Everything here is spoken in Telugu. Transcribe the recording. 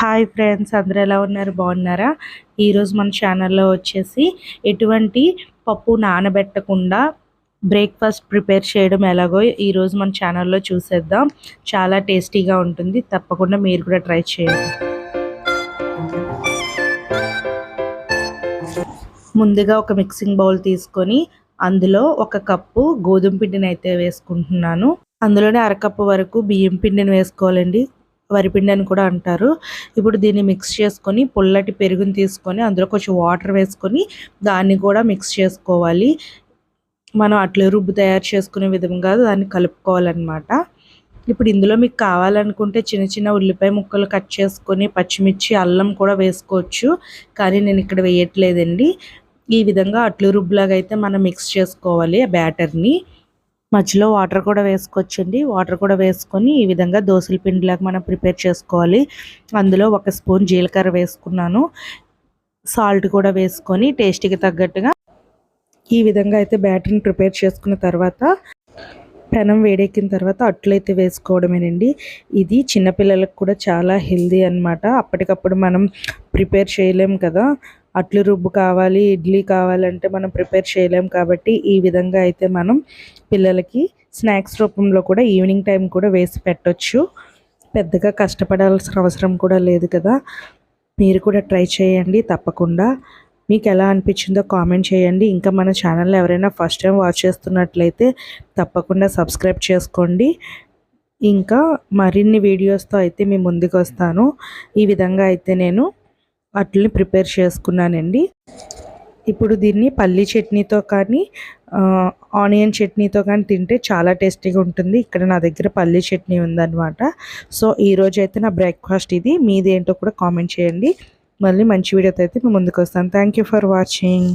హాయ్ ఫ్రెండ్స్ అందరూ ఎలా ఉన్నారు? బాగున్నారా? ఈరోజు మన ఛానల్లో వచ్చేసి ఎటువంటి పప్పు నానబెట్టకుండా బ్రేక్ఫాస్ట్ ప్రిపేర్ చేయడం ఎలాగో ఈరోజు మన ఛానల్లో చూసేద్దాం. చాలా టేస్టీగా ఉంటుంది. తప్పకుండా మీరు కూడా ట్రై చేయండి. ముందుగా ఒక మిక్సింగ్ బౌల్ తీసుకొని అందులో ఒక కప్పు గోధుమ పిండిని అయితే వేసుకుంటున్నాను. అందులోనే అరకప్పు వరకు బియ్యం పిండిని వేసుకోవాలండి. వరిపిండి అని కూడా అంటారు. ఇప్పుడు దీన్ని మిక్స్ చేసుకొని పుల్లటి పెరుగుని తీసుకొని అందులో కొంచెం వాటర్ వేసుకొని దాన్ని కూడా మిక్స్ చేసుకోవాలి. మనం అట్ల రుబ్బు తయారు చేసుకునే విధంగా దాన్ని కలుపుకోవాలన్నమాట. ఇప్పుడు ఇందులో మీకు కావాలనుకుంటే చిన్న చిన్న ఉల్లిపాయ ముక్కలు కట్ చేసుకొని పచ్చిమిర్చి అల్లం కూడా వేసుకోవచ్చు. కానీ నేను ఇక్కడ వేయట్లేదండి. ఈ విధంగా అట్లు రుబ్బులాగా అయితే మనం మిక్స్ చేసుకోవాలి ఆ బ్యాటర్ని మధ్యలో వాటర్ కూడా వేసుకోవచ్చండి. వాటర్ కూడా వేసుకొని ఈ విధంగా దోశల పిండిలాగా మనం ప్రిపేర్ చేసుకోవాలి. అందులో ఒక స్పూన్ జీలకర్ర వేసుకున్నాను. సాల్ట్ కూడా వేసుకొని టేస్ట్కి తగ్గట్టుగా ఈ విధంగా అయితే బ్యాటర్ని ప్రిపేర్ చేసుకున్న తర్వాత పెనం వేడెక్కిన తర్వాత అట్లయితే వేసుకోవడమేనండి. ఇది చిన్నపిల్లలకు కూడా చాలా హెల్దీ అనమాట అప్పటికప్పుడు మనం ప్రిపేర్ చేయలేం కదా. అట్లు రుబ్బు కావాలి ఇడ్లీ కావాలంటే మనం ప్రిపేర్ చేయలేం కాబట్టి ఈ విధంగా అయితే మనం పిల్లలకి స్నాక్స్ రూపంలో కూడా ఈవినింగ్ టైం కూడా వేసి పెట్టవచ్చు పెద్దగా కష్టపడాల్సిన అవసరం కూడా లేదు కదా. మీరు కూడా ట్రై చేయండి తప్పకుండా. మీకు ఎలా అనిపించిందో కామెంట్ చేయండి. ఇంకా మన ఛానల్ ఎవరైనా ఫస్ట్ టైం వాచ్ చేస్తున్నట్లయితే తప్పకుండా సబ్స్క్రైబ్ చేసుకోండి. ఇంకా మరిన్ని వీడియోస్తో అయితే మీ ముందుకు వస్తాను. ఈ విధంగా అయితే నేను వాటిని ప్రిపేర్ చేసుకున్నానండి. ఇప్పుడు దీన్ని పల్లీ చట్నీతో కానీ ఆనియన్ చట్నీతో కానీ తింటే చాలా టేస్టీగా ఉంటుంది. ఇక్కడ నా దగ్గర పల్లీ చట్నీ ఉందన్నమాట. సో ఈరోజు అయితే నా బ్రేక్ఫాస్ట్ ఇది. మీదేంటో కూడా కామెంట్ చేయండి. మళ్ళీ మంచి వీడియోతో అయితే మేము ముందుకు వస్తాను థ్యాంక్ ఫర్ వాచింగ్